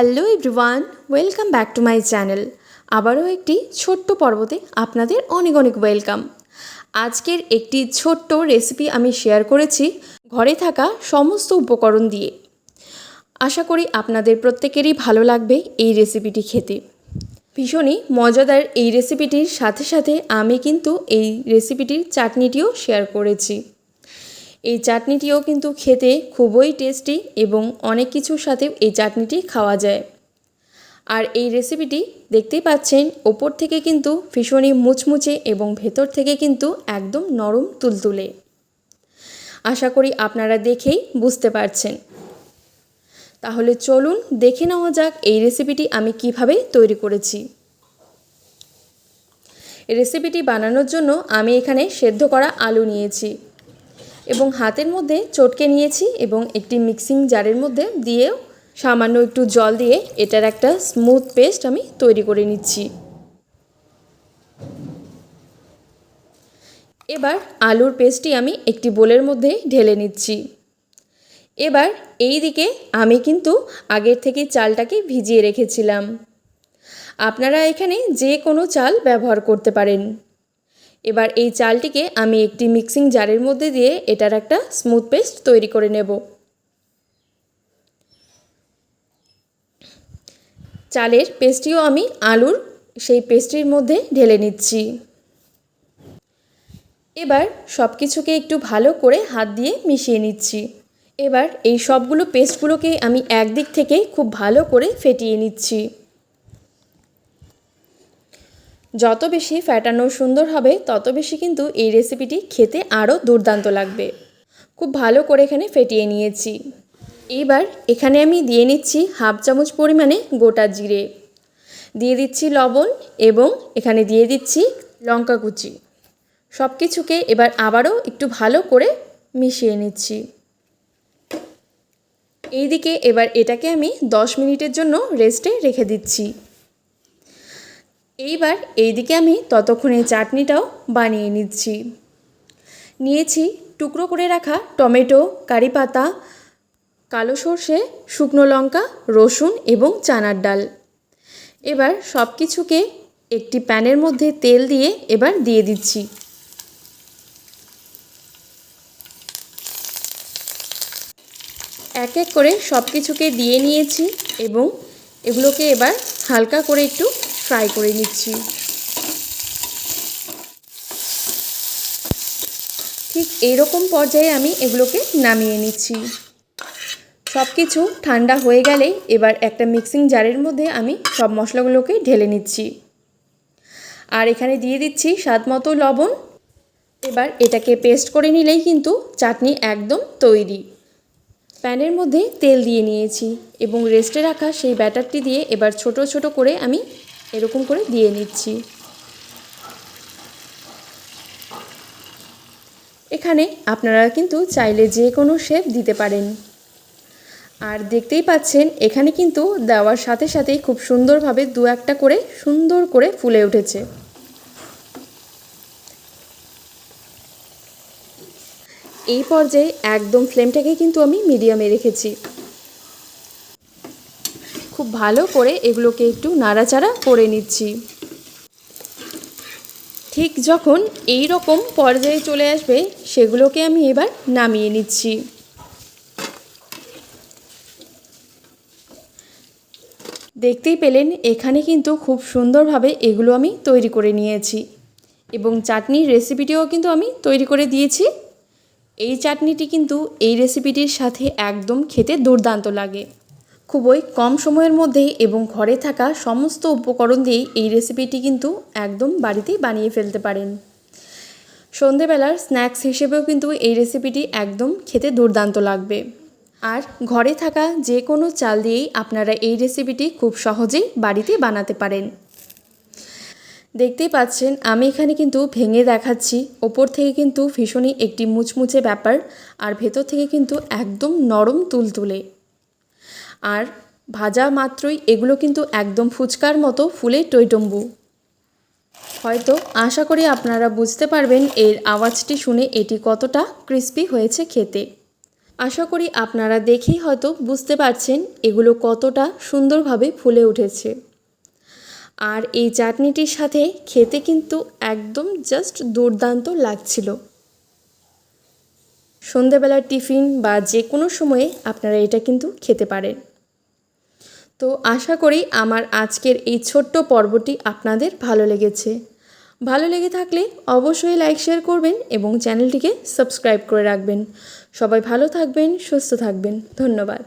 Hello everyone welcome back to my channel আবারও একটি ছোট্ট পর্বতে আপনাদের অনেক অনেক ওয়েলকাম আজকের একটি ছোট্ট রেসিপি আমি শেয়ার করেছি ঘরে থাকা সমস্ত উপকরণ দিয়ে। আশা করি আপনাদের প্রত্যেকেরই ভালো লাগবে এই রেসিপিটি খেতে। ভীষণই মজাদার এই রেসিপিটির সাথে সাথে আমি কিন্তু এই রেসিপিটির চাটনিটিও শেয়ার করেছি। এই চাটনিটিও কিন্তু খেতে খুবই টেস্টি এবং অনেক কিছুর সাথে এই চাটনিটি খাওয়া যায়। আর এই রেসিপিটি দেখতেই পাচ্ছেন, ওপর থেকে কিন্তু ভীষণই মুচমুচে এবং ভেতর থেকে কিন্তু একদম নরম তুলতুলে। আশা করি আপনারা দেখেই বুঝতে পারছেন। তাহলে চলুন দেখে নেওয়া যাক এই রেসিপিটি আমি কীভাবে তৈরি করেছি। রেসিপিটি বানানোর জন্য আমি এখানে সেদ্ধ করা আলু নিয়েছি। এবং হাতের মধ্যে চটকে নিয়েছি এবং একটি মিক্সিং জারের মধ্যে দিয়েও সামান্য একটু জল দিয়ে এটার একটা স্মুথ পেস্ট আমি তৈরি করে নিচ্ছি। এবার আলুর পেস্টটি আমি একটি বোলের মধ্যে ঢেলে নিচ্ছি। এবার এই দিকে আমি কিন্তু আগের থেকে চালটাকে ভিজিয়ে রেখেছিলাম। আপনারা এখানে যে কোনো চাল ব্যবহার করতে পারেন। এবার এই চালটিকে আমি একটি মিক্সিং জারের মধ্যে দিয়ে এটার একটা স্মুথ পেস্ট তৈরি করে নেব। চালের পেস্টটিও আমি আলুর সেই পেস্টটির মধ্যে ঢেলে নিচ্ছি। এবার সব কিছুকে একটু ভালো করে হাত দিয়ে মিশিয়ে নিচ্ছি। এবার এই সবগুলো পেস্টগুলোকে আমি একদিক থেকে খুব ভালো করে ফেটিয়ে নিচ্ছি। যত বেশি ফ্যাটানো সুন্দর হবে, তত বেশি কিন্তু এই রেসিপিটি খেতে আরও দুর্দান্ত লাগবে। খুব ভালো করে এখানে ফেটিয়ে নিয়েছি। এইবার এখানে আমি দিয়ে নিচ্ছি হাফ চামচ পরিমাণে গোটা জিরে। দিয়ে দিচ্ছি লবণ এবং এখানে দিয়ে দিচ্ছি লঙ্কা কুচি। সব কিছুকে এবার আবারও একটু ভালো করে মিশিয়ে নিচ্ছি। এইদিকে এবার এটাকে আমি দশ মিনিটের জন্য রেস্টে রেখে দিচ্ছি। এইবার এইদিকে আমি ততক্ষণে চাটনিটাও বানিয়ে নিচ্ছি। নিয়েছি টুকরো করে রাখা টমেটো, কারি পাতা, কালো সর্ষে, শুকনো লঙ্কা, রসুন এবং চানার ডাল। এবার সব কিছুকে একটি প্যানের মধ্যে তেল দিয়ে এবার দিয়ে দিচ্ছি। এক এক করে সব কিছুকে দিয়ে নিয়েছি এবং এগুলোকে এবার হালকা করে একটু ফ্রাই করে নিচ্ছি। ঠিক এইরকম পর্যায়ে আমি এগুলোকে নামিয়ে নিচ্ছি। সব কিছু ঠান্ডা হয়ে গেলেই এবার একটা মিক্সিং জারের মধ্যে আমি সব মশলাগুলোকে ঢেলে নিচ্ছি। আর এখানে দিয়ে দিচ্ছি স্বাদ মতো লবণ। এবার এটাকে পেস্ট করে নিলেই কিন্তু চাটনি একদম তৈরি। প্যানের মধ্যে তেল দিয়ে নিয়েছি এবং রেস্টে রাখা সেই ব্যাটারটি দিয়ে এবার ছোট ছোট করে আমি এরকম করে দিয়ে নিচ্ছি। এখানে আপনারা কিন্তু চাইলে যে কোনো শেপ দিতে পারেন। আর দেখতেই পাচ্ছেন, এখানে কিন্তু দেওয়ার সাথে সাথেই খুব সুন্দরভাবে দু একটা করে সুন্দর করে ফুলে উঠেছে। এই পর্যায়ে একদম ফ্লেমটাকে কিন্তু আমি মিডিয়ামে রেখেছি। ভালো করে এগুলোকে একটু নাড়াচাড়া করে নিচ্ছি। ঠিক যখন এই রকম পর্যায়ে চলে আসবে, সেগুলোকে আমি এবার নামিয়ে নিচ্ছি। দেখতেই পেলেন, এখানে কিন্তু খুব সুন্দরভাবে এগুলো আমি তৈরি করে নিয়েছি। এবং চাটনির রেসিপিটিও কিন্তু আমি তৈরি করে দিয়েছি। এই চাটনিটি কিন্তু এই রেসিপিটির সাথে একদম খেতে দুর্দান্ত লাগে। খুবই কম সময়ের মধ্যেই এবং ঘরে থাকা সমস্ত উপকরণ দিয়েই এই রেসিপিটি কিন্তু একদম বাড়িতেই বানিয়ে ফেলতে পারেন। সন্ধেবেলার স্ন্যাক্স হিসেবেও কিন্তু এই রেসিপিটি একদম খেতে দুর্দান্ত লাগবে। আর ঘরে থাকা যে কোনো চাল দিয়েই আপনারা এই রেসিপিটি খুব সহজেই বাড়িতে বানাতে পারেন। দেখতেই পাচ্ছেন, আমি এখানে কিন্তু ভেঙে দেখাচ্ছি। ওপর থেকে কিন্তু ভীষণই একটি মুচমুচে ব্যাপার, আর ভেতর থেকে কিন্তু একদম নরম তুলতুলে। আর ভাজা মাত্রই এগুলো কিন্তু একদম ফুচকার মতো ফুলে টইটম্বু। হয়তো আশা করি আপনারা বুঝতে পারবেন এর আওয়াজটি শুনে এটি কতটা ক্রিস্পি হয়েছে খেতে। আশা করি আপনারা দেখেই হয়তো বুঝতে পারছেন এগুলো কতটা সুন্দরভাবে ফুলে উঠেছে। আর এই চাটনিটির সাথে খেতে কিন্তু একদম জাস্ট দুর্দান্ত লাগছিল। সন্ধেবেলার টিফিন বা যে কোনো সময়ে আপনারা এটা কিন্তু খেতে পারেন। তো আশা করি আমার আজকের এই ছোট্ট পর্বটি আপনাদের ভালো লেগেছে। ভালো লেগে থাকলে অবশ্যই লাইক শেয়ার করবেন এবং চ্যানেলটিকে সাবস্ক্রাইব করে রাখবেন। সবাই ভালো থাকবেন, সুস্থ থাকবেন। ধন্যবাদ।